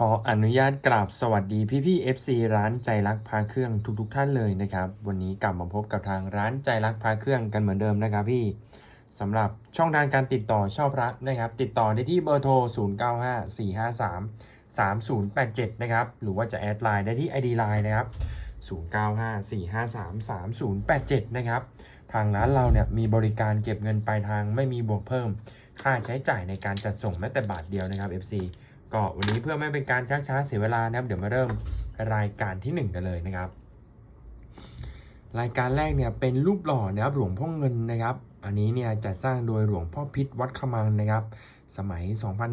ขออนุญาตกราบสวัสดีพี่พี่ๆ FC ร้านใจรักพาเครื่องทุกๆทท่านเลยนะครับ วันนี้กลับมาพบกับทางร้านใจรักพาเครื่องกันเหมือนเดิมนะครับพี่สำหรับช่องทางการติดต่อเช่าพระนะครับ ติดต่อได้ที่เบอร์โทร 0954533087 นะครับ หรือว่าจะแอดไลน์ได้ที่ ID Line นะครับ 0954533087 นะครับ ทางร้านเราเนี่ยมีบริการเก็บเงินปลายทางไม่มีบวกเพิ่ม ค่าใช้จ่ายในการจัดส่งแม้แต่บาทเดียวนะครับ FC ก็วันนี้เพื่อไม่เป็นการชักช้าเสียเวลานะครับ เดี๋ยวมาเริ่มรายการที่ 1 กันเลยนะครับ รายการแรกเนี่ยเป็นรูปหล่อนะครับหลวงพ่อเงินนะครับ อันนี้เนี่ยจะสร้างโดยหลวงพ่อพิษวัดขมังนะครับ สมัย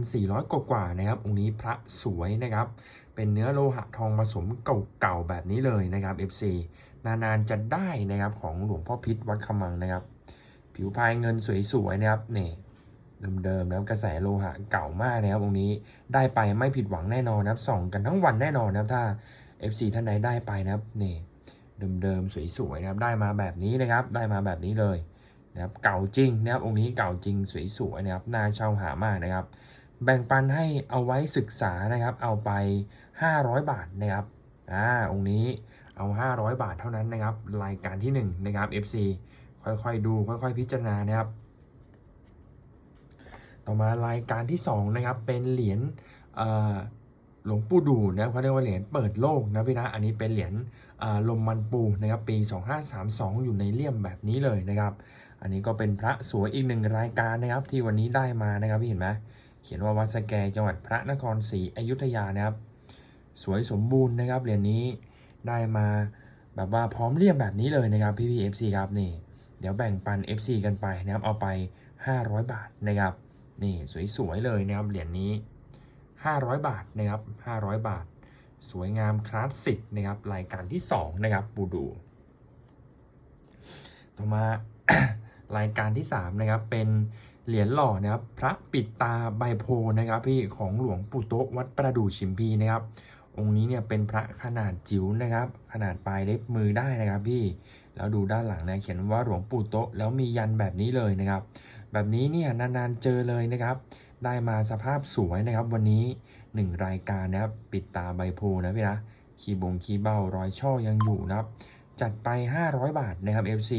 2,400 กว่าๆนะครับองค์นี้พระสวยนะครับ เป็นเนื้อโลหะทองผสมเก่าๆแบบนี้เลยนะครับ FC นานๆจะได้นะครับของหลวงพ่อพิษวัดขมังนะครับ ผิวพายเงินสวยๆนะครับเนี่ย เดิมๆนะครับกระแสโลหะเก่ามากนะครับองค์นี้ได้ไปไม่ผิดหวังแน่นอนนะครับส่องกันทั้งวันแน่นอนนะครับถ้า FC ท่านใดได้ไปนะครับนี่เดิมๆสวยๆนะครับได้มาแบบนี้นะครับได้มาแบบนี้เลยนะครับเก่าจริงนะครับองค์นี้เก่าจริงสวยๆนะครับน่าเช่าหามากนะครับ แบ่งปันให้เอาไว้ศึกษานะครับเอาไป 500 บาทนะครับอ่าองค์นี้เอา 500 บาทเท่านั้นนะครับ รายการที่1นะครับ FC ค่อยๆดูค่อยๆพิจารณานะครับ ต่อมารายการที่2นะครับเป็นเหรียญหลวงปู่ดูนะเขาเรียกว่าเหรียญเปิดโลกนะพี่นะอันนี้เป็นเหรียญลมมันปูนะครับปี 2532 อยู่ในเลี่ยมแบบนี้เลยนะครับ อันนี้ก็เป็นพระสวยอีกหนึ่งรายการนะครับที่วันนี้ได้มานะครับพี่เห็นไหมเขียนว่าวัดสแกจังหวัดพระนครศรีอยุธยานะครับ สวยสมบูรณ์นะครับเหรียญนี้ได้มาแบบว่าพร้อมเลี่ยมแบบนี้เลยนะครับพี่พีเอฟซีครับนี่เดี๋ยวแบ่งปัน FC กันไปนะครับเอาไป 500 บาทนะครับ นี่สวยๆเลยนะครับเหรียญนี้ 500 บาทนะครับ500 บาท สวยงามคลาสสิกนะครับรายการที่ 2 นะครับบูดู ต่อมารายการที่ 3 นะครับ เป็นเหรียญหล่อนะครับพระปิดตาใบโพนะครับพี่ของหลวงปู่โตะวัดประดู่ชิมพีนะครับ องค์นี้เนี่ยเป็นพระขนาดจิ๋วนะครับ ขนาดปลายเล็บมือได้นะครับพี่แล้วดูด้านหลังนะเขียนว่าหลวงปู่โตะแล้วมียันแบบนี้เลยนะครับ แบบนี้เนี่ยนานๆเจอเลยนะครับ ได้มาสภาพสวยนะครับ วันนี้ 1 รายการนะครับปิดตาใบโพนะพี่นะคีบงคีเบ้ารอยช่อยังอยู่นะครับ จัดไป 500 บาทนะครับ FC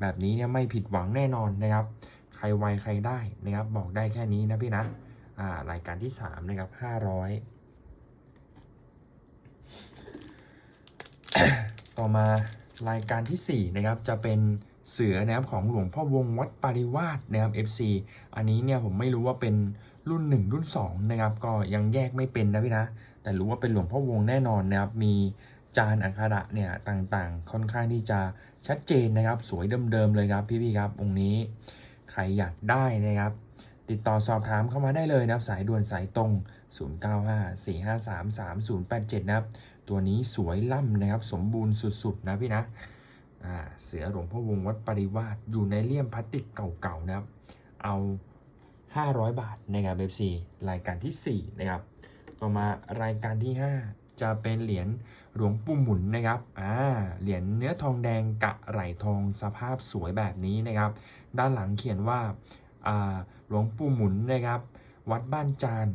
แบบนี้เนี่ยไม่ผิดหวังแน่นอนนะครับ ใครไวใครได้นะครับ บอกได้แค่นี้นะพี่นะอ่ารายการที่ 3 นะครับ 500 ต่อมารายการทีสี่4 นะครับจะเป็น เสือนะครับของหลวงพ่อวงวัดปาริวาสนะครับ FC อันนี้เนี่ยผมไม่รู้ว่าเป็นรุ่น 1 รุ่น 2 นะครับ ก็ยังแยกไม่เป็นนะพี่นะ แต่รู้ว่าเป็นหลวงพ่อวงแน่นอนนะครับ มีจานอักขระเนี่ยต่างๆ ค่อนข้างที่จะชัดเจนนะครับ สวยเดิมๆเลยครับพี่ๆครับองค์นี้ใครอยากได้นะครับ ติดต่อสอบถามเข้ามาได้เลยนะครับสายด่วนสายตรง 0954533087 นะครับ ตัวนี้สวยล่ำนะครับ สมบูรณ์สุดๆนะพี่นะ เสือหลวงพ่อวงวัดปริวาสอยู่ในเลี่ยมพลาสติกเก่าๆนะครับ เอา 500 บาทนะครับเบฟซีรายการที่ 4 นะครับ ต่อมารายการที่ 5 จะเป็นเหรียญหลวงปู่หมุนนะครับอ่าเหรียญเนื้อทองแดงกะไหลทองสภาพสวยแบบนี้นะครับ ด้านหลังเขียนว่าอ่าหลวงปู่หมุนนะครับ วัดบ้านจาน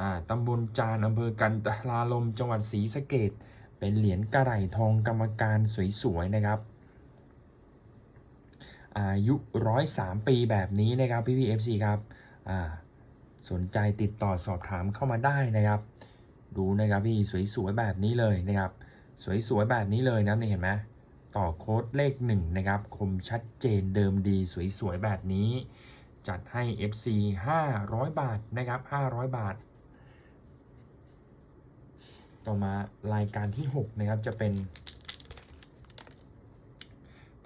อ่าตำบลจานอำเภอกันตลาลมจังหวัดศรีสะเกดเป็นเหรียญกระไหลทองกรรมการสวยๆนะครับ อายุร้อยสามปีแบบนี้นะครับพี่พีเอฟซีครับอ่าสนใจติดต่อสอบถามเข้ามาได้นะครับ ดูนะครับพี่สวยๆแบบนี้เลยนะครับ สวยๆแบบนี้เลยนะนี่เห็นไหมต่อโค้ดเลขหนึ่งนะครับคมชัดเจนเดิมดีสวยๆแบบนี้ จัดให้ FC 500 บาทนะครับ 500 บาท ต่อมารายการที่ 6 นะครับจะเป็น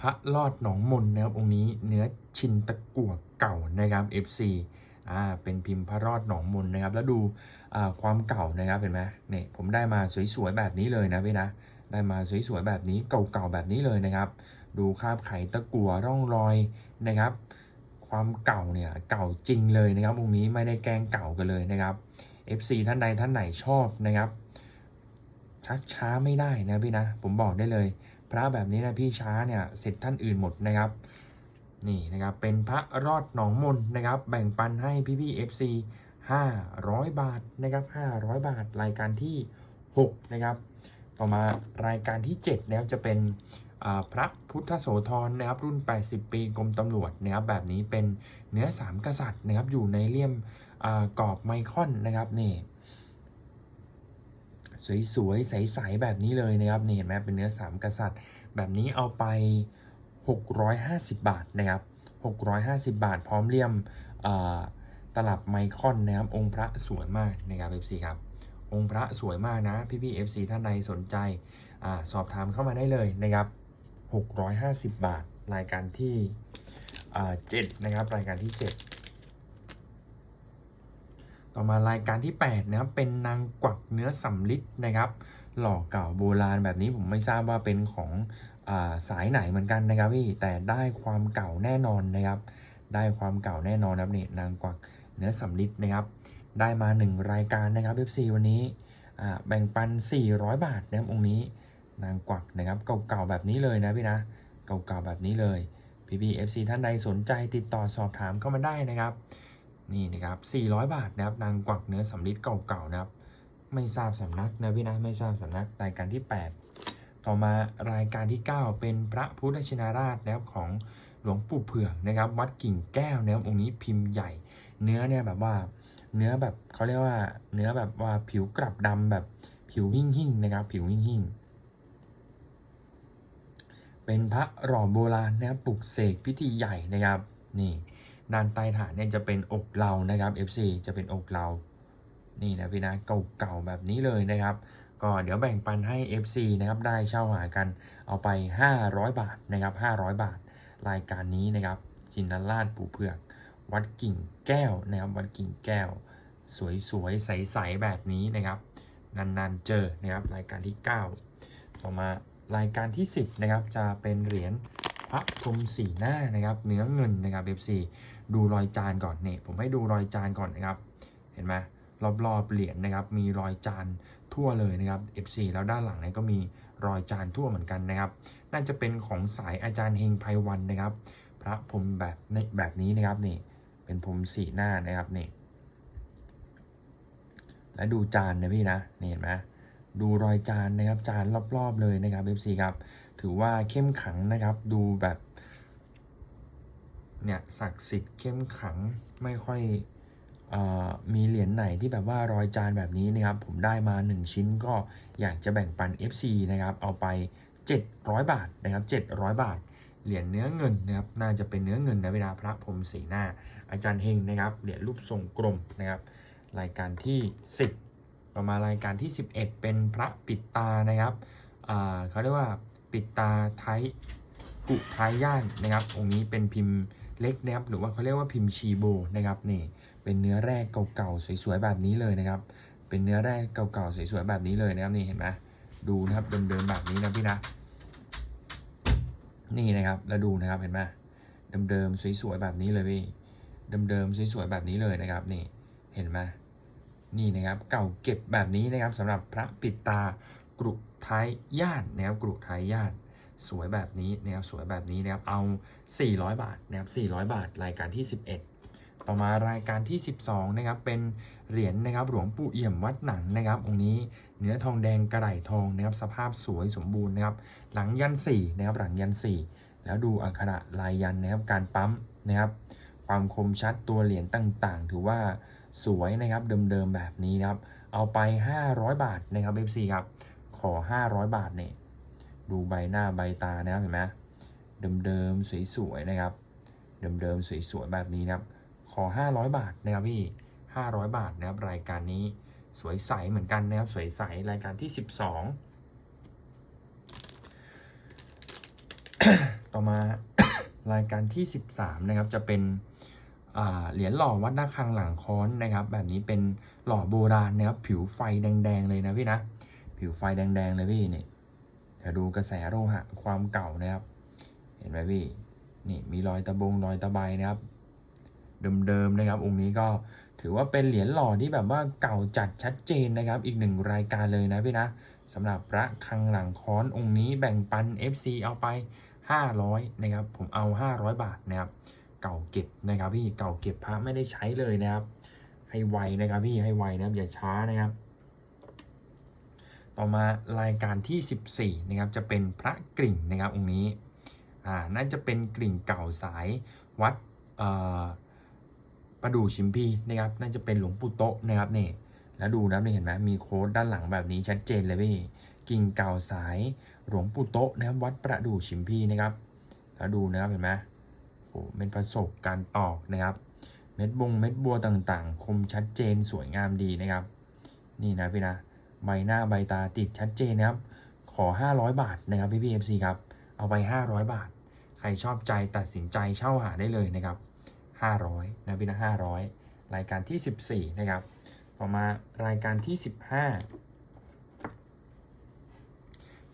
ระลอดหนองมนนะครับองค์นี้เนื้อชินตะกั่วเก่านะครับ FC อ่าเป็นพิมพ์พระรอดหนองมนนะครับ แล้วดูอ่าความเก่านะครับเห็นไหมเนี่ยผมได้มาสวยๆแบบนี้เลยนะพี่นะได้มาสวยๆแบบนี้เก่าๆแบบนี้เลยนะครับ ดูคราบไขตะกั่วร่องรอยนะครับ ความเก่าเนี่ยเก่าจริงเลยนะครับองค์นี้ไม่ได้แกงเก่ากันเลยนะครับ FC ท่านใดท่านไหนชอบนะครับชักช้าไม่ได้นะพี่นะ ผมบอกได้เลย พระแบบนี้นะพี่ช้าเนี่ยเสร็จท่านอื่นหมดนะครับนี่นะครับเป็นพระรอดหนองมนนะครับแบ่งปันให้พี่พี่ๆ FC 500บาทนะครับ500บาทรายการที่6นะครับต่อมารายการที่7นะครับจะเป็นพระพุทธโสธรนะครับรุ่น 80 ปีกรมตำรวจนะครับแบบนี้เป็นเนื้อ 3 กษัตริย์นะครับอยู่ในเลี่ยมอกรอบไมคอนนะครับนี่ สวยๆ ใสๆ แบบนี้เลยนะครับนี่เห็นไหมเป็นเนื้อ 3 กษัตริย์ แบบนี้เอาไป 650 บาทนะครับ650 บาท พร้อมเลี่ยมตลับไมคอนนะครับองค์พระสวยมากนะครับ FC ครับองค์พระสวยมากนะพี่ๆ FC ท่านใดสนใจอสอบถามเข้ามาได้เลยนะครับ 650 บาท รายการที่7นะครับรายการที่ 7 ต่อมารายการที่8นะครับเป็นนางกวักเนื้อสำลิดนะครับ หล่อเก่าโบราณแบบนี้ผมไม่ทราบว่าเป็นของอาสายไหนเหมือนกันนะครับพี่แต่ได้ความเก่าแน่นอนนะครับ ได้ความเก่าแน่นอนนะครับนี่นางกวักเนื้อสำลิดนะครับ ได้มา 1 รายการนะครับ FC วันนี้แบ่งปัน 400 บาทนะครับองค์นี้นางกวักนะครับเก่าๆแบบนี้เลยนะพี่นะเก่าๆแบบนี้เลยพี่พี FC ท่านใดสนใจติดต่อสอบถามเข้ามาได้นะครับ นี่นะครับ400 บาทนะครับนางกวักเนื้อสำลิดเก่าๆนะครับ ไม่ทราบสำนักนะพี่นะไม่ทราบสำนักรายการที่ 8 ต่อมารายการที่ 9 เป็นพระพุทธชินราชนะครับของหลวงปู่เผือกนะครับ วัดกิ่งแก้วนะครับองค์นี้พิมพ์ใหญ่ เนื้อเนี่ยแบบว่าเนื้อแบบเขาเรียกว่าเนื้อแบบว่าผิวกลับดำแบบผิวหิ่งหิ่งนะครับ ผิวหิ่งหิ่งเป็นพระหล่อโบราณนะครับปลุกเสกพิธีใหญ่นะครับนี่ ด้านใต้ฐานเนี่ยจะเป็นอกเรานะครับ FC จะเป็นอกเรา นี่นะพี่นะเก่าๆแบบนี้เลยนะครับ ก็เดี๋ยวแบ่งปันให้ FC นะครับได้เช่าหากันเอาไป 500 บาทนะครับ500 บาท รายการนี้นะครับจินดาราชปูเผือก วัดกิ่งแก้วนะครับวัดกิ่งแก้ว สวยๆใสๆแบบนี้นะครับนานๆเจอนะครับรายการที่ 9 ต่อมารายการที่ 10นะครับจะเป็นเหรียญพระพรมสีหน้านะครับ เนื้อเงินนะครับ FC ดูรอยจานก่อนเนี่ยผมให้ดูรอยจานก่อนนะครับ เห็นไหมรอบๆเหรียญนะครับ มีรอยจานทั่วเลยนะครับ FC แล้วด้านหลังเนี่ยก็มีรอยจานทั่วเหมือนกันนะครับ น่าจะเป็นของสายอาจารย์เฮงไพวันนะครับ พระพรมแบบในแบบนี้นะครับนี่เป็นพรมสีหน้านะครับนี่และดูจานนะพี่นะนี่เห็นไหมดูรอยจานนะครับจานรอบๆเลยนะครับ FC ครับถือว่าเข้มขังนะครับ ดูแบบ เนี่ยศักดิ์สิทธิ์เข้มขังไม่ค่อยอมีเหรียญไหนที่แบบว่ารอยจานแบบนี้นะครับผมได้มา 1 ชิ้นก็อยากจะแบ่งปัน FC นะครับเอาไป 700 บาทนะครับ700 บาท เหรียญเนื้อเงินนะครับน่าจะเป็นเนื้อเงินนะเวลาพระพรมสีหน้า อาจารย์เฮงนะครับเหรียญรูปทรงกลมนะครับรายการที่ 10 ต่อมารายการที่ 11 เป็นพระปิดตานะครับเขาเรียกว่าปิดตาไทยกุทายย่านนะครับองค์นี้เป็นพิมพ์ เล็กนะครับหรือว่าเขาเรียกว่าพิมพ์ชีโบนะครับนี่เป็นเนื้อแรกเก่าๆสวยๆแบบนี้เลยนะครับ เป็นเนื้อแรกเก่าๆสวยๆแบบนี้เลยนะครับนี่เห็นไหมดูนะครับเดิมๆแบบนี้นะพี่นะนี่นะครับแล้วดูนะครับเห็นไหมเดิมๆสวยๆแบบนี้เลยพี่เดิมๆสวยๆแบบนี้เลยนะครับนี่เห็นไหมนี่นะครับเก่าเก็บแบบนี้นะครับสำหรับพระปิดตากรุทายญาตินะครับกรุทายญาติ สวยแบบนี้นะครับสวยแบบนี้นะครับเอา 400 บาทนะครับ400 บาท รายการที่ 11 ต่อมารายการที่ 12นะครับเป็นเหรียญนะครับหลวงปู่เอี่ยมวัดหนังนะครับองค์นี้เนื้อทองแดงกระไหลทองนะครับสภาพสวยสมบูรณ์นะครับหลังยันสี่นะครับหลังยันสี่แล้วดูอักขระลายยันนะครับการปั๊มนะครับความคมชัดตัวเหรียญต่างๆ ถือว่าสวยนะครับเดิมๆแบบนี้นะครับเอาไป 500 บาทนะครับ FC ครับขอ 500 บาทเนี่ย ดูใบหน้าใบตานะครับเห็นไหมเดิมๆสวยๆนะครับ เดิมๆสวยๆแบบนี้นะครับ ขอ 500 บาทนะครับพี่ 500 บาทนะครับรายการนี้สวยใสเหมือนกันนะครับสวยใสรายการที่ 12 ต่อมารายการที่ 13 นะครับจะเป็นเหรียญหล่อวัดหน้าคังหลังค้อนนะครับ แบบนี้เป็นหล่อโบราณนะครับผิวไฟแดงๆเลยนะพี่นะ ผิวไฟแดงๆเลยพี่นี่ย วดูกระแสโลหะความเก่านะครับ เห็นไหมพี่ นี่มีรอยตะบงรอยตะไบนะครับ เดิมๆนะครับ องค์นี้ก็ถือว่าเป็นเหรียญหล่อที่แบบว่าเก่าจัดชัดเจนนะครับ อีกหนึ่งรายการเลยนะพี่นะสำหรับพระคังหลังค้อนองค์นี้แบ่งปัน FC เอาไป 500นะครับ ผมเอา 500 บาทนะครับ เก่าเก็บนะครับ พี่เก่าเก็บพระไม่ได้ใช้เลยนะครับ ให้ไวนะครับ พี่ให้ไวนะครับอย่าช้านะครับ ต่อมารายการที่ 14นะครับจะเป็นพระกริ่งนะครับองค์นี้อ่าน่าจะเป็นกริ่งเก่าสายวัดเอ่อประดู่ชิมพีนะครับน่าจะเป็นหลวงปู่โตนะครับนี่แล้วดูนะนี่เห็นไหมมีโค้ดด้านหลังแบบนี้ชัดเจนเลยพี่กิ่งเก่าสายหลวงปู่โตนะครับวัดประดู่ชิมพีนะครับแล้วดูนะครับเห็นไหมโอ้เป็นประสบการตอกนะครับ เม็ดบงเม็ดบัวต่างๆ คมชัดเจนสวยงามดีนะครับ นี่นะพี่นะ ใบหน้าใบตาติดชัดเจนนะครับ ขอ 500 บาทนะครับพี่พีเอฟซีครับเอาไป 500 บาท ใครชอบใจตัดสินใจเช่าหาได้เลยนะครับ 500นะพี่นะ500 รายการที่ 14 นะครับ ต่อมารายการที่ 15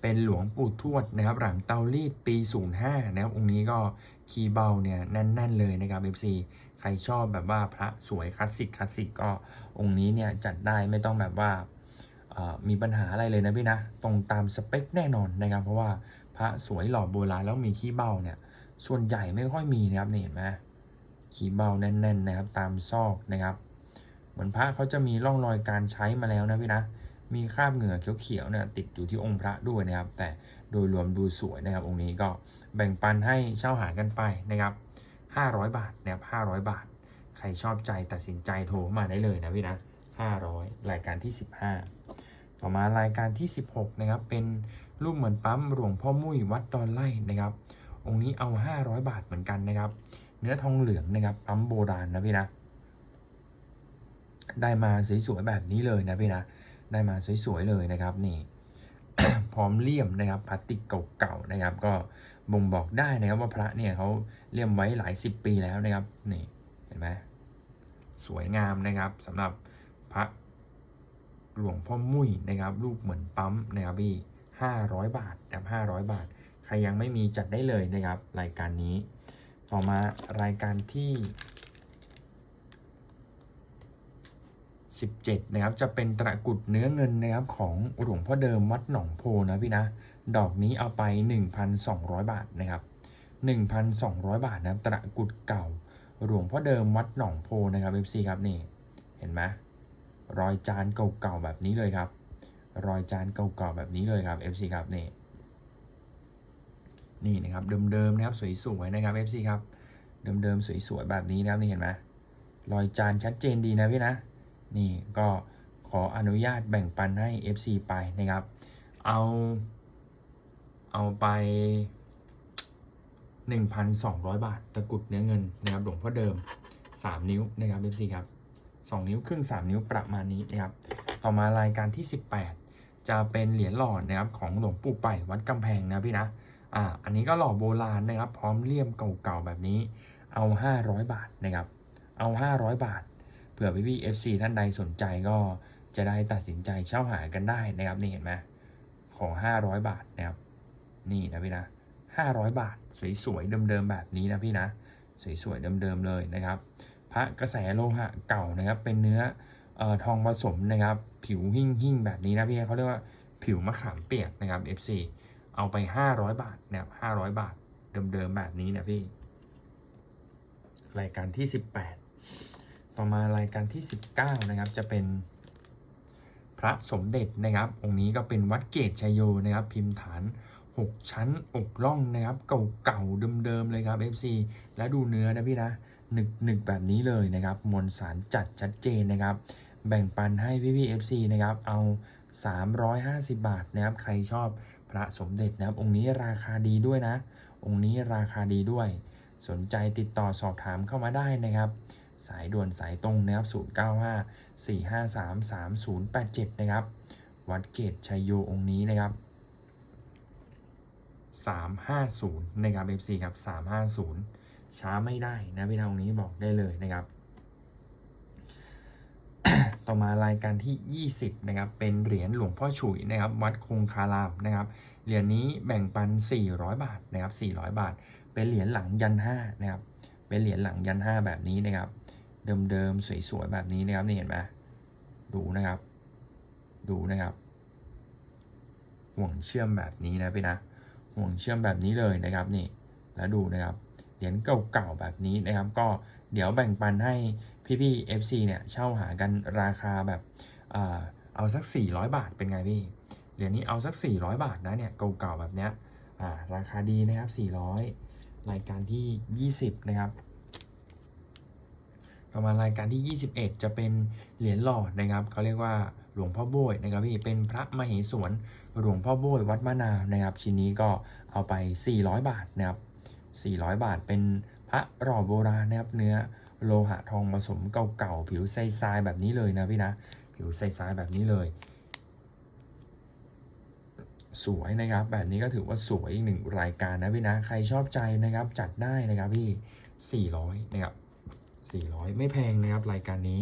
เป็นหลวงปู่ทวดนะครับ หลังเตารีดปี 05 นะครับ องค์นี้ก็คีย์เบาเนี่ยแน่น ๆ เลยนะครับ FC ใครชอบแบบว่าพระสวยคลาสสิกคลาสสิกก็องค์นี้เนี่ยจัดได้ไม่ต้องแบบว่า มีปัญหาอะไรเลยนะพี่นะ ตรงตามสเปคแน่นอนนะครับ เพราะว่าพระสวยหล่อโบราณแล้วมีขี้เบ้าเนี่ย ส่วนใหญ่ไม่ค่อยมีนะครับนี่เห็นไหมขี้เบ้าแน่น ๆ นะครับ ตามซอกนะครับ เหมือนพระเขาจะมีร่องรอยการใช้มาแล้วนะพี่นะ มีคราบเหงื่อเขียวๆเนี่ยติดอยู่ที่องค์พระด้วยนะครับ แต่โดยรวมดูสวยนะครับ องค์นี้ก็แบ่งปันให้เช่าหากันไปนะครับ 500 บาทนะครับ500 บาท ใครชอบใจตัดสินใจโทรมาได้เลยนะพี่นะ500 รายการที่ 15 ต่อมารายการที่ 16นะครับเป็นรูปเหมือนปั๊มหลวงพ่อมุ้ยวัดดอนไล่นะครับ องค์นี้เอา 500 บาทเหมือนกันนะครับ เนื้อทองเหลืองนะครับปั๊มโบราณนะพี่นะได้มาสวยๆแบบนี้เลยนะพี่นะได้มาสวยๆเลยนะครับนี่พร้อมเลี่ยมนะครับพลาสติกเก่าๆนะครับ ก็บ่งบอกได้นะครับว่าพระเนี่ยเขาเลี่ยมไว้หลายสิบปีแล้วนะครับนี่เห็นไหมสวยงามนะครับสำหรับพระ หลวงพ่อมุ้ยนะครับรูปเหมือนปั๊มนะครับพี่ห้าร้อยบาทนะครับห้าร้อยบาท ใครยังไม่มีจัดได้เลยนะครับ รายการนี้ ต่อมารายการที่ 17 นะครับ จะเป็นตะกรุดเนื้อเงินนะครับของหลวงพ่อเดิมวัดหนองโพนะพี่นะ ดอกนี้เอาไป 1,200 บาทนะครับ 1,200 บาทนะครับตะกรุดเก่า หลวงพ่อเดิมวัดหนองโพนะครับ FC ครับนี่ เห็นไหม รอยจานเก่าๆแบบนี้เลยครับ รอยจานเก่าๆแบบนี้เลยครับ FC ครับนี่นี่นะครับเดิมๆนะครับสวยๆนะครับ FC ครับเดิมๆสวยๆแบบนี้นะครับนี่เห็นไหมรอยจานชัดเจนดีนะพี่นะ นี่ก็ขออนุญาตแบ่งปันให้ FC ไปนะครับ เอาเอาไป 1,200 บาท ตะกุดเนื้อเงินนะครับหลวงพ่อเดิม 3 นิ้วนะครับ FC ครับ 2 นิ้วครึ่ง 3 นิ้วประมาณนี้นะครับต่อมารายการที่ 18 จะเป็นเหรียญหล่อนะครับของหลวงปู่ไปวัดกำแพงนะพี่นะอ่าอันนี้ก็หล่อโบราณนะครับ พร้อมเลี่ยมเก่าๆแบบนี้เอา 500 บาทนะครับเอา 500 บาทเผื่อพี่พี่ FC ท่านใดสนใจก็จะได้ตัดสินใจเช่าหากันได้นะครับนี่เห็นไหมขอ 500 บาทนะครับนี่นะพี่นะ500 บาท สวยๆเดิมๆแบบนี้นะพี่นะ สวยๆเดิมๆเลยนะครับ พระกระแสโลหะเก่านะครับ เป็นเนื้อออทองผสมนะครับ ผิวหิ่งหิ่งแบบนี้นะพี่เขาเรียกว่าผิวมะขามเปียกนะครับ FC เอาไป 500 บาทนะครับ500 บาทเดิมๆแบบนี้นะพี่ รายการที่ 18 ต่อมารายการที่ 19 นะครับ จะเป็นพระสมเด็จนะครับ องค์นี้ก็เป็นวัดเกตชัยโยนะครับ พิมพ์ฐาน 6 ชั้นอกล่องนะครับ เก่าๆเดิมๆเลยครับ FC แล้วดูเนื้อนะพี่นะ หนึกหนึกแบบนี้เลยนะครับ มวลสารจัดชัดเจนนะครับ แบ่งปันให้พี่พี่ FC นะครับ เอา 350 บาทนะครับ ใครชอบพระสมเด็จนะครับ องค์นี้ราคาดีด้วยนะ องค์นี้ราคาดีด้วย สนใจติดต่อสอบถามเข้ามาได้นะครับ สายด่วนสายตรงนะครับ 095 453 3087 นะครับ วัดเกตชัยโยองค์นี้นะครับ350 นะครับ FC ครับ 350 ช้าไม่ได้นะพี่น้องนี้บอกได้เลยนะครับ ต่อมารายการที่ 20นะครับเป็นเหรียญหลวงพ่อฉุยนะครับ วัดคงคารามนะครับเหรียญนี้แบ่งปัน 400 บาทนะครับ400 บาท เป็นเหรียญหลังยันห้านะครับเป็นเหรียญหลังยันห้าแบบนี้นะครับ เดิมๆสวยๆแบบนี้นะครับนี่เห็นไหมดูนะครับ ดูนะครับห่วงเชื่อมแบบนี้นะพี่นะห่วงเชื่อมแบบนี้เลยนะครับนี่แล้วดูนะครับ เหรียญเก่าๆแบบนี้นะครับ ก็เดี๋ยวแบ่งปันให้พี่ๆ FC เนี่ยเช่าหากันราคาแบบเอ่อเอาสัก 400 บาทเป็นไงพี่เหรียญนี้เอาสัก 400 บาทนะเนี่ยเก่าๆแบบเนี้ยอ่าราคาดีนะครับ 400 รายการที่ 20 นะครับต่อมารายการที่ 21 จะเป็นเหรียญหล่อนะครับเขาเรียกว่าหลวงพ่อโบยนะครับพี่เป็นพระมเหสวนหลวงพ่อโบยวัดมะนาวนะครับ ชิ้นนี้ก็เอาไป 400 บาทนะครับ 400 บาท เป็นพระหล่อโบราณนะครับ เนื้อโลหะทองผสมเก่าๆ ผิวใสๆแบบนี้เลยนะพี่นะ ผิวใสๆแบบนี้เลย สวยนะครับ แบบนี้ก็ถือว่าสวยอีกหนึ่งรายการนะพี่นะ ใครชอบใจนะครับ จัดได้นะครับพี่ 400 นะครับ 400 ไม่แพงนะครับรายการนี้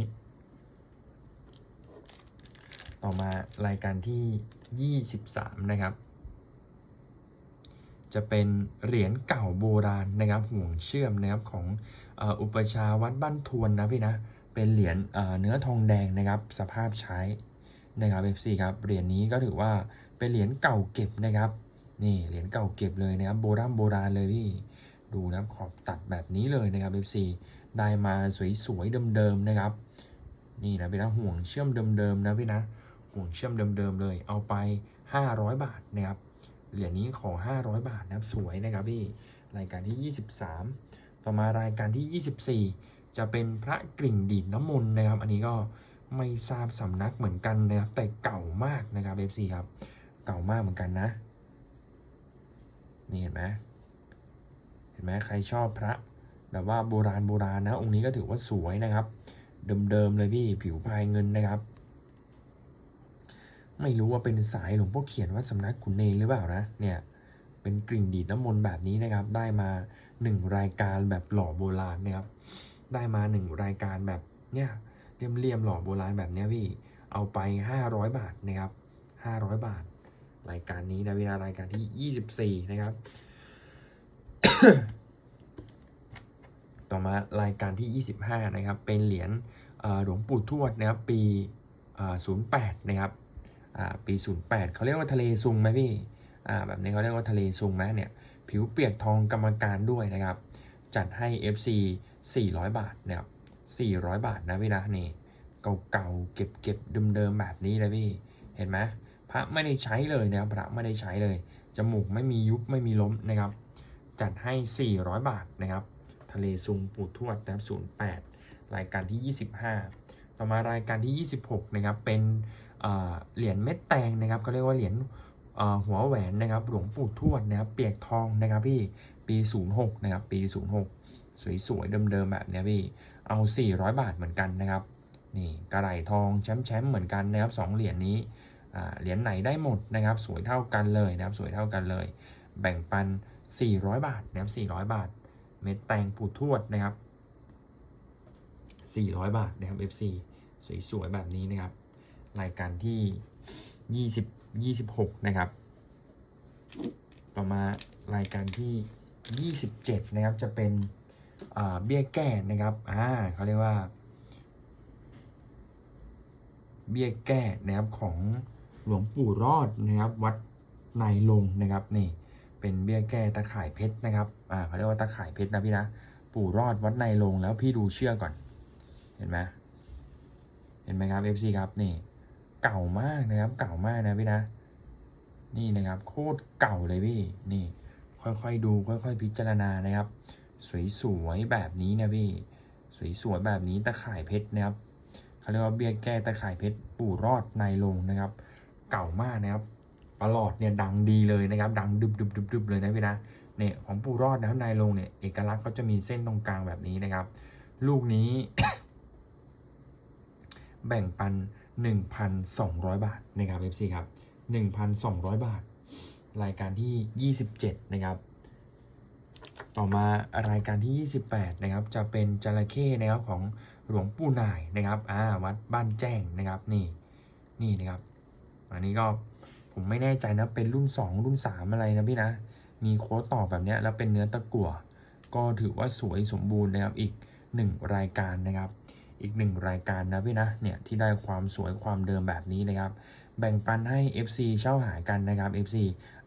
ต่อมารายการที่ 23 นะครับ จะเป็นเหรียญเก่าโบราณนะครับห่วงเชื่อมนะครับของอุปชาวัดบ้านทวนนะพี่นะเป็นเหรียญเนื้อทองแดงนะครับสภาพใช้นะครับ FC ครับเหรียญนี้ก็ถือว่าเป็นเหรียญเก่าเก็บนะครับนี่เหรียญเก่าเก็บเลยนะครับโบราณโบราณเลยพี่ดูนะขอบตัดแบบนี้เลยนะครับ FC ได้มาสวยๆเดิมๆนะครับนี่นะพี่นะห่วงเชื่อมเดิมๆนะพี่นะห่วงเชื่อมเดิมๆเลยเอาไป 500 บาทนะครับ เหรียญนี้ขอ 500 บาทนะครับสวยนะครับพี่รายการที่ 23 ต่อมารายการที่ 24 จะเป็นพระกริ่งดีดน้ำมนต์นะครับ อันนี้ก็ไม่ทราบสำนักเหมือนกันนะครับ แต่เก่ามากนะครับ FC ครับ เก่ามากเหมือนกันนะ นี่เห็นไหมเห็นไหมใครชอบพระแบบว่าโบราณโบราณนะ องค์นี้ก็ถือว่าสวยนะครับ เดิมๆเลยพี่ผิวพายเงินนะครับ ไม่รู้ว่าเป็นสายหลวงพ่อเขียนว่าสำนักขุนเนรหรือเปล่านะเนี่ยเป็นกริ่งดีดน้ำมนต์แบบนี้นะครับ ได้มาหนึ่งรายการแบบหล่อโบราณนะครับ ได้มาหนึ่งรายการแบบเนี่ยเลี่ยมๆหล่อโบราณแบบเนี้ยพี่ เอาไป 500 บาทนะครับ500 บาท รายการนี้นะเวลารายการที่ 24 นะครับ ต่อมารายการที่ 25 นะครับ เป็นเหรียญหลวงปู่ทวดนะครับ ปี 08 นะครับ ปี 08เขาเรียกว่าทะเลซุงไหมพี่แบบนี้เขาเรียกว่าทะเลซุงไหมเนี่ยผิวเปียกทองกรรมการด้วยนะครับ จัดให้ FC 400 บาทนะครับ400 บาทนะพี่นะนี่เก่าๆเก็บๆเดิมๆแบบนี้เลยพี่เห็นไหมพระไม่ได้ใช้เลยนะครับพระไม่ได้ใช้เลยจมูกไม่มียุบไม่มีล้มนะครับ จัดให้ 400 บาทนะครับ ทะเลซุงปูทวดนะครับ08 รายการที่ 25 ต่อมารายการที่ 26นะครับเป็น เหรียญเม็ดแตงนะครับเขาเรียกว่าเหรียญหัวแหวนนะครับหลวงปู่ทวดนะครับเปียกทองนะครับพี่ปี 06นะครับปี 06 สวยๆเดิมๆแบบนี้พี่เอา 400 บาทเหมือนกันนะครับนี่กระไหลทองแชมป์เหมือนกันนะครับสองเหรียญนี้เหรียญไหนได้หมดนะครับ สวยเท่ากันเลยนะครับสวยเท่ากันเลย แบ่งปัน 400 บาทนะครับ400 บาท เม็ดแตงปูทวดนะครับ 400 บาทนะครับ FC สวยๆแบบนี้นะครับ รายการที่ 20 26 นะครับ ต่อมารายการที่ 27 นะครับ จะเป็นเบี้ยแก้นะครับอ่าเขาเรียกว่า เบี้ยแก้นะครับของหลวงปู่รอดนะครับ วัดนายลงนะครับนี่เป็นเบี้ยแก้ตะข่ายเพชรนะครับ อ่าเขาเรียกว่าตะข่ายเพชรนะพี่นะ ปู่รอดวัดนายลงแล้วพี่ดูเชือกก่อน เห็นไหมเห็นไหมครับ FC ครับนี่ เก่ามากนะครับ เก่ามากนะพี่นะ นี่นะครับ โคตรเก่าเลยพี่ นี่ ค่อยๆดู ค่อยๆ พิจารณานะครับ สวยๆแบบนี้นะพี่ สวยๆแบบนี้ตะข่ายเพชรนะครับเขาเรียกว่าเบี้ยแก้ตะข่ายเพชรปู่รอดนายลงนะครับ เก่ามากนะครับประหลอดเนี่ยดังดีเลยนะครับ ดังดึบดึบดึบดึบเลยนะพี่นะเนี่ยของปู่รอดนะครับนายลงเนี่ยเอกลักษณ์ก็จะมีเส้นตรงกลางแบบนี้นะครับ ลูกนี้ แบ่งปัน 1,200 บาทนะครับ FC ครับ 1,200 บาท รายการที่ 27 นะครับ ต่อมารายการที่ 28 นะครับ จะเป็นจระเข้นะครับของหลวงปู่นายนะครับอ่าวัดบ้านแจ้งนะครับนี่นี่นะครับอันนี้ก็ผมไม่แน่ใจนะเป็นรุ่น 2 รุ่น 3 อะไรนะพี่นะ มีโค้ดต่อแบบนี้แล้วเป็นเนื้อตะกั่วก็ถือว่าสวยสมบูรณ์นะครับอีก 1 รายการนะครับ อีกหนึ่งรายการนะพี่นะเนี่ยที่ได้ความสวยความเดิมแบบนี้นะครับ แบ่งปันให้ FC เช่าหากันนะครับ FC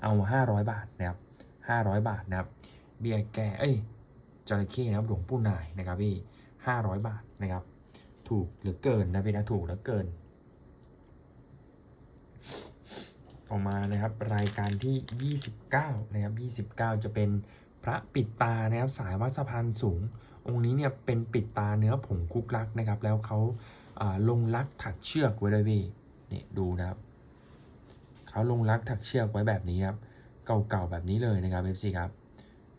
เอา 500 บาทนะครับ500 บาทนะครับ เบียร์แก่เอ้ยจระเข้นะครับหลวงปู่นายนะครับพี่500 บาทนะครับ ถูกเหลือเกินนะพี่นะถูกเหลือเกินต่อมานะครับรายการที่ 29 นะครับ 29 จะเป็นพระปิดตานะครับสายวัดสะพานสูง องค์นี้เนี่ยเป็นปิดตาเนื้อผงคุกลักนะครับ แล้วเขาาลงลักถักเชือกไว้เลยพี่นี่ดูนะครับเขาลงลักถักเชือกไว้แบบนี้ครับ เก่าๆแบบนี้เลยนะครับเอฟซีครับ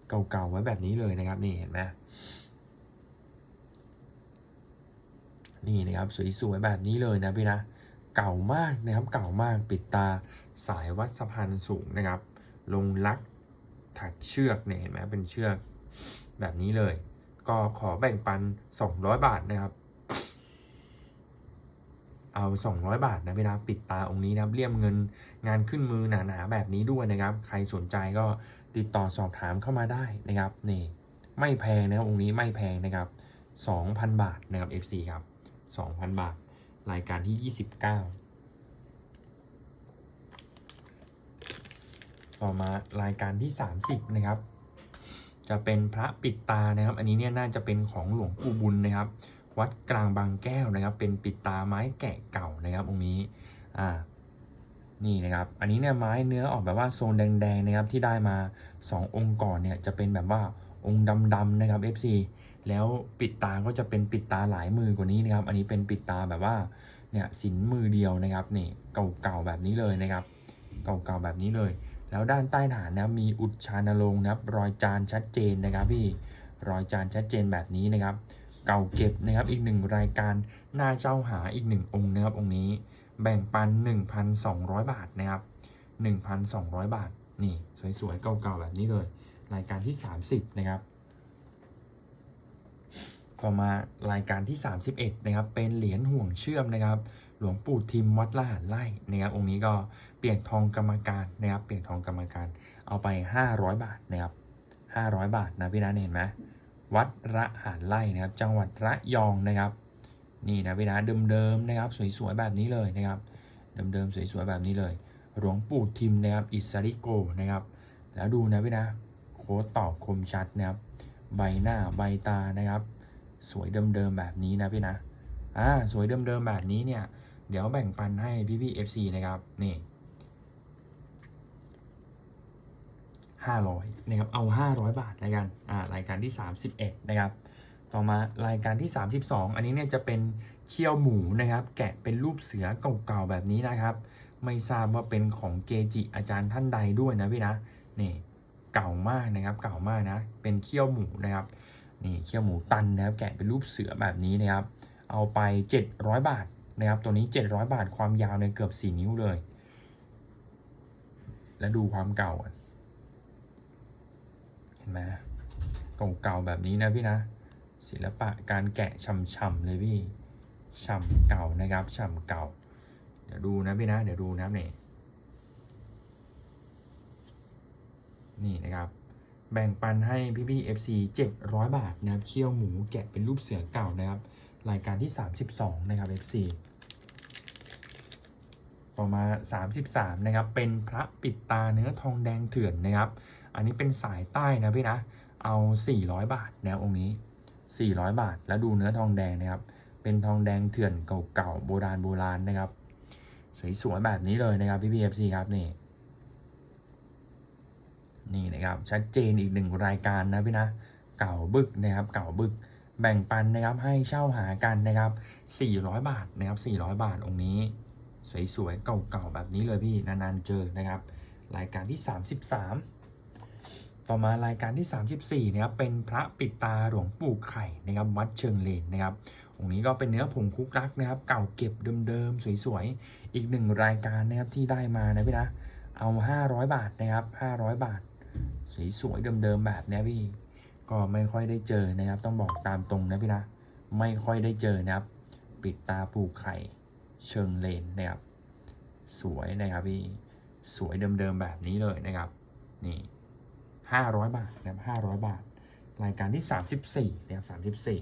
เก่าๆไว้แบบนี้เลยนะครับนี่เห็นไหมนี่นะครับสวยๆแบบนี้เลยนะพี่นะเก่ามากนะครับเก่ามากปิดตาสายวัดสะพานสูงนะครับ ลงลักถักเชือกเนี่ยเห็นไหมเป็นเชือกแบบนี้เลย ก็ขอแบ่งปัน 200 บาทนะครับ เอา 200 บาทนะพี่นะปิดตาองค์นี้นะครับเลี่ยมเงินงานขึ้นมือหนาๆแบบนี้ด้วยนะครับ ใครสนใจก็ติดต่อสอบถามเข้ามาได้นะครับนี่ไม่แพงนะครับองค์นี้ไม่แพงนะครับ 2,000 บาทนะครับ FC ครับ 2,000 บาท รายการที่ 29 ต่อมารายการที่ 30 นะครับ จะเป็นพระปิดตานะครับ อันนี้เนี่ยน่าจะเป็นของหลวงปู่บุญนะครับ วัดกลางบางแก้วนะครับ เป็นปิดตาไม้แกะเก่านะครับองค์นี้อ่านี่นะครับ อันนี้เนี่ยไม้เนื้อออกแบบว่าโซนแดงๆนะครับที่ได้มา 2 องค์ก่อนเนี่ยจะเป็นแบบว่าองค์ดำๆนะครับ FC แล้วปิดตาก็จะเป็นปิดตาหลายมือกว่านี้นะครับ อันนี้เป็นปิดตาแบบว่าเนี่ยสินมือเดียวนะครับนี่เก่าๆแบบนี้เลยนะครับ เก่าๆแบบนี้เลย แล้วด้านใต้ฐานนะมีอุดชานลงนะครับรอยจานชัดเจนนะครับพี่รอยจานชัดเจนแบบนี้นะครับ เก่าเก็บนะครับอีกหนึ่งรายการน่าเจ้าหาอีกหนึ่งองค์นะครับองค์นี้แบ่งปัน 1,200 บาทนะครับ 1,200 บาท นี่สวยๆเก่าๆแบบนี้เลย รายการที่ 30 นะครับต่อมารายการที่ 31 นะครับ เป็นเหรียญห่วงเชื่อมนะครับ หลวงปู่ทิมวัดละหารไร่นะครับองค์นี้ก็เปลี่ยนทองกรรมการนะครับเปลี่ยนทองกรรมการเอาไป 500 บาทนะครับ500 บาทนะพี่นัทเห็นไหมวัดระหารไร่นะครับ จังหวัดระยองนะครับ นี่นะพี่นะเดิมๆนะครับ สวยๆแบบนี้เลยนะครับเดิมๆสวยๆแบบนี้เลย หลวงปู่ทิมนะครับอิสริโกนะครับ แล้วดูนะพี่นะโค้ดต่อคมชัดนะครับ ใบหน้าใบตานะครับ สวยเดิมๆแบบนี้นะพี่นะอ่าสวยเดิมๆแบบนี้เนี่ย เดี๋ยวแบ่งปันให้พี่ๆ FC นะครับ นี่500นะครับ เอา500บาทแล้วกัน อ่า รายการที่31นะครับ ต่อมารายการที่32อันนี้เนี่ยจะเป็นเคี่ยวหมูนะครับ แกะเป็นรูปเสือเก่าๆแบบนี้นะครับ ไม่ทราบว่าเป็นของเกจิอาจารย์ท่านใดด้วยนะพี่นะ นี่เก่ามากนะครับ เก่ามากนะ เป็นเคี่ยวหมูนะครับนี่เคี่ยวหมูตันนะครับ แกะเป็นรูปเสือแบบนี้นะครับ เอาไป 700 บาท นะครับ ตัวนี้ 700 บาทความยาวเนี่ยเกือบ 4 นิ้วเลย แล้วดูความเก่า เห็นไหมเก่าๆแบบนี้นะพี่นะ ศิลปะการแกะช่ำๆเลยพี่ช่ำเก่านะครับช่ำเก่า เดี๋ยวดูนะพี่นะ เดี๋ยวดูนะเนี่ยนี่นะครับ แบ่งปันให้พี่พี่ FC 700 บาทนะครับเคี่ยวหมูแกะเป็นรูปเสือเก่านะครับ รายการที่ 32 นะครับ FC ต่อมา 33 นะครับ เป็นพระปิดตาเนื้อทองแดงเถื่อนนะครับ อันนี้เป็นสายใต้นะพี่นะ เอา 400 บาทนะองค์นี้ 400 บาท แล้วดูเนื้อทองแดงนะครับ เป็นทองแดงเถื่อนเก่าๆโบราณโบราณนะครับ สวยๆแบบนี้เลยนะครับพี่พีเอฟซีครับนี่ นี่นะครับชัดเจนอีกหนึ่งรายการนะพี่นะ เก่าบึกนะครับ เก่าบึก แบ่งปันนะครับให้เช่าหากันนะครับ 400 บาทนะครับ 400 บาทองค์นี้ สวยๆ เก่าๆ แบบนี้เลยพี่ นานๆ เจอนะครับ รายการที่ 33 ต่อมารายการที่ 34นะครับเป็นพระปิดตาหลวงปู่ไข่นะครับวัดเชิงเลนนะครับองค์นี้ก็เป็นเนื้อผงคุกรักนะครับ เก่าเก็บเดิมๆ สวยๆ อีกหนึ่งรายการนะครับที่ได้มานะพี่นะเอา 500 บาทนะครับ500 บาท สวยๆ เดิมๆ แบบเนี้ยพี่ก็ไม่ค่อยได้เจอนะครับ ต้องบอกตามตรงนะพี่นะ ไม่ค่อยได้เจอนะครับ ปิดตาปูไข่ เชิงเลนนะครับ สวยนะครับพี่ สวยเดิมๆแบบนี้เลยนะครับ นี่500บาทนะครับ500บาท รายการที่34นะครับ34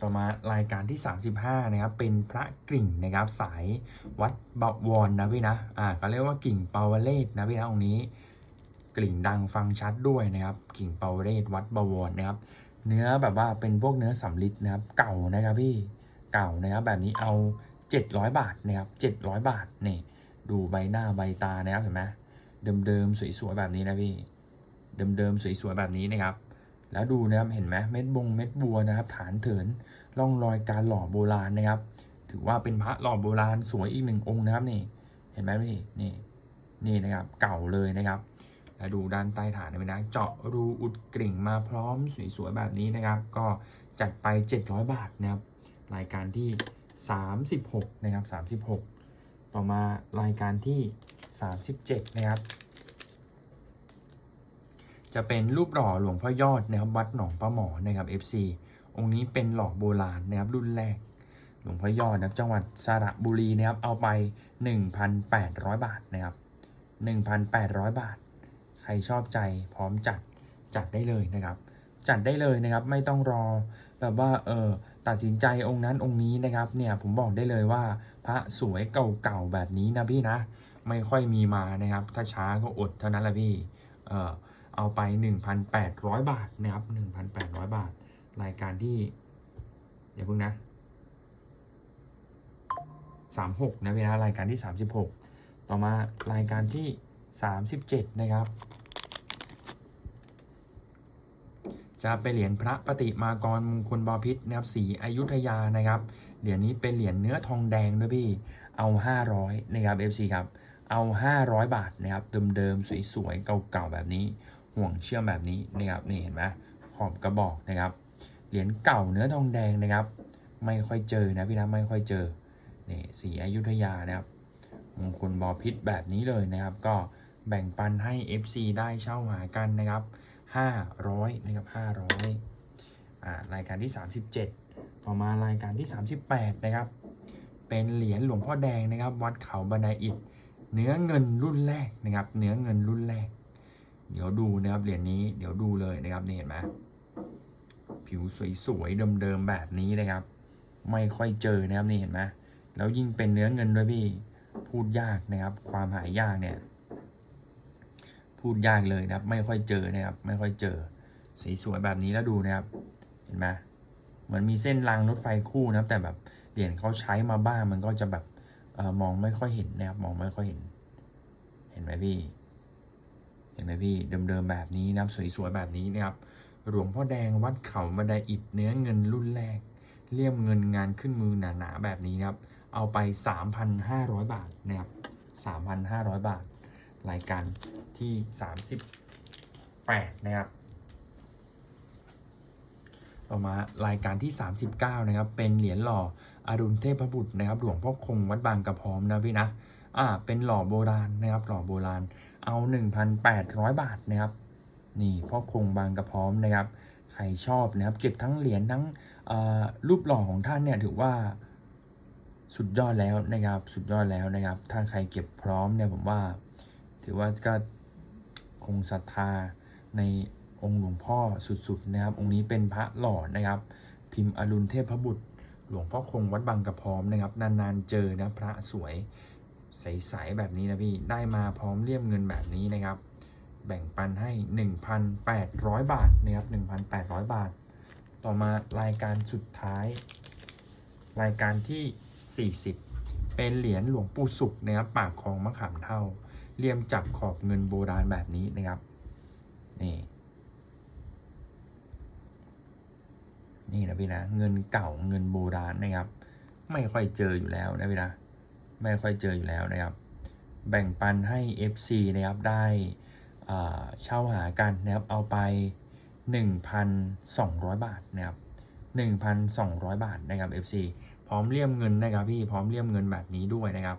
ต่อมารายการที่ 35 นะครับ เป็นพระกิ่งนะครับ สายวัดบวรนะพี่นะ อ่าเขาเรียกว่ากิ่งเปาวเลศนะพี่นะองค์นี้ กลิ่งดังฟังชัดด้วยนะครับ กิ่งเปาเรศวัดบวรนะครับ เนื้อแบบว่าเป็นพวกเนื้อสำลิดนะครับ เก่านะครับพี่เก่านะครับแบบนี้เอา 700 บาทนะครับ700 บาทนี่ดูใบหน้าใบตานะครับเห็นไหมเดิมๆสวยๆแบบนี้นะพี่เดิมๆสวยๆแบบนี้นะครับ แล้วดูนะครับเห็นไหมเม็ดบงเม็ดบัวนะครับ ฐานเถินร่องรอยการหล่อโบราณนะครับ ถือว่าเป็นพระหล่อโบราณสวยอีกหนึ่งองค์นะครับนี่เห็นไหมพี่นี่นี่นะครับ เก่าเลยนะครับ แล้วดูด้านใต้ฐานนะพี่นะเจาะรูอุดกริ่งมาพร้อมสวยๆแบบนี้นะครับ ก็จัดไป 700 บาทนะครับรายการที่ 36 นะครับ 36 ต่อมารายการที่ 37 นะครับ จะเป็นรูปหล่อหลวงพ่อยอดนะครับวัดหนองปลาหมอนะครับ FC องค์นี้เป็นหล่อโบราณนะครับรุ่นแรกหลวงพ่อยอดนะครับจังหวัดสระบุรีนะครับเอาไป 1,800 บาทนะครับ 1,800 บาท ใครชอบใจพร้อมจัดจัดได้เลยนะครับ จัดได้เลยนะครับ ไม่ต้องรอแบบว่าเออตัดสินใจองค์นั้นองค์นี้นะครับ เนี่ยผมบอกได้เลยว่า พระสวยเก่าๆแบบนี้นะพี่นะ ไม่ค่อยมีมานะครับ ถ้าช้าก็อดเท่านั้นละพี่เออเอาไป 1,800 บาทนะครับ 1,800 บาท รายการที่อย่าเพิ่งนะ36นะพี่นะรายการที่ 36 ต่อมารายการที่ 37 นะครับ จะเป็นเหรียญพระปฏิมากรมงคลบพิษนะครับสีอยุธยานะครับ เหรียญนี้เป็นเหรียญเนื้อทองแดงด้วยพี่ เอา 500 นะครับ FC ครับ เอา 500 บาทนะครับ เดิมๆสวยๆเก่าๆแบบนี้ ห่วงเชื่อมแบบนี้นะครับนี่เห็นไหมขอบกระบอกนะครับ เหรียญเก่าเนื้อทองแดงนะครับ ไม่ค่อยเจอนะพี่นะไม่ค่อยเจอนี่สีอยุธยานะครับมงคลบอพิษแบบนี้เลยนะครับ ก็ แบ่งปันให้ FC ได้เช่าหากันนะครับ 500นะครับ500อ่ารายการที่ 37 ต่อมารายการที่ 38 นะครับ เป็นเหรียญหลวงพ่อแดงนะครับ วัดเขาบันไดอิฐเนื้อเงินรุ่นแรกนะครับ เนื้อเงินรุ่นแรก เดี๋ยวดูนะครับเหรียญนี้เดี๋ยวดูเลยนะครับนี่เห็นไหมผิวสวยๆเดิมๆแบบนี้นะครับ ไม่ค่อยเจอนะครับนี่เห็นไหมแล้วยิ่งเป็นเนื้อเงินด้วยพี่พูดยากนะครับ ความหายากเนี่ย พูดยากเลยนะครับ ไม่ค่อยเจอนะครับ ไม่ค่อยเจอ สีสวยแบบนี้แล้วดูนะครับ เห็นไหมเหมือนมีเส้นรางรถไฟคู่นะครับ แต่แบบเหรียญเขาใช้มาบ้างมันก็จะแบบเออมองไม่ค่อยเห็นนะครับ มองไม่ค่อยเห็น เห็นไหมพี่ เห็นไหมพี่เดิมๆแบบนี้นะครับ สวยๆแบบนี้นะครับ หลวงพ่อแดงวัดเขาบันไดอิฐเนื้อเงินรุ่นแรกเลี่ยมเงินงานขึ้นมือหนาๆแบบนี้นะครับ เอาไป 3,500 บาทนะครับ 3,500 บาท รายการที่ 38 นะครับ ต่อมารายการที่ 39 นะครับ เป็นเหรียญหล่ออรุณเทพบุตรนะครับ หลวงพ่อคงวัดบางกระพร้อมนะพี่นะ อ่า เป็นหล่อโบราณนะครับ หล่อโบราณ เอา 1,800 บาทนะครับ นี่พ่อคงบางกระพร้อมนะครับ ใครชอบนะครับ เก็บทั้งเหรียญทั้งรูปหล่อของท่านเนี่ยถือว่าสุดยอดแล้วนะครับ สุดยอดแล้วนะครับ ถ้าใครเก็บพร้อมเนี่ยผมว่า ถือว่าก็คงศรัทธาในองค์หลวงพ่อสุดๆนะครับ องค์นี้เป็นพระหล่อนะครับ พิมพ์อรุณเทพบุตร หลวงพ่อคงวัดบางกระพร้อมนะครับ นานๆเจอนะพระสวยใสๆแบบนี้นะพี่ ได้มาพร้อมเลี่ยมเงินแบบนี้นะครับ แบ่งปันให้ 1,800 บาทนะครับ 1,800 บาท ต่อมารายการสุดท้าย รายการที่ 40 เป็นเหรียญหลวงปู่สุขนะครับ ปากคลองมะขามเท่า เลี่ยมจับขอบเงินโบราณแบบนี้นะครับนี่นี่นะพี่นะเงินเก่าเงินโบราณนะครับ ไม่ค่อยเจออยู่แล้วนะพี่นะไม่ค่อยเจออยู่แล้วนะครับ แบ่งปันให้ FC นะครับได้อ่าเช่าหากันนะครับเอาไป 1,200 บาทนะครับ1,200 บาทนะครับ FC พร้อมเลี่ยมเงินนะครับพี่พร้อมเลี่ยมเงินแบบนี้ด้วยนะครับ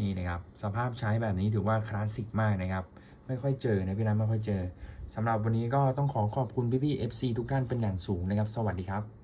นี่นะครับสภาพใช้แบบนี้ถือว่าคลาสสิกมากนะครับ ไม่ค่อยเจอนะพี่นัทไม่ค่อยเจอสำหรับวันนี้ก็ต้องขอขอบคุณพี่ๆ FC ทุกท่านเป็นอย่างสูงนะครับ สวัสดีครับ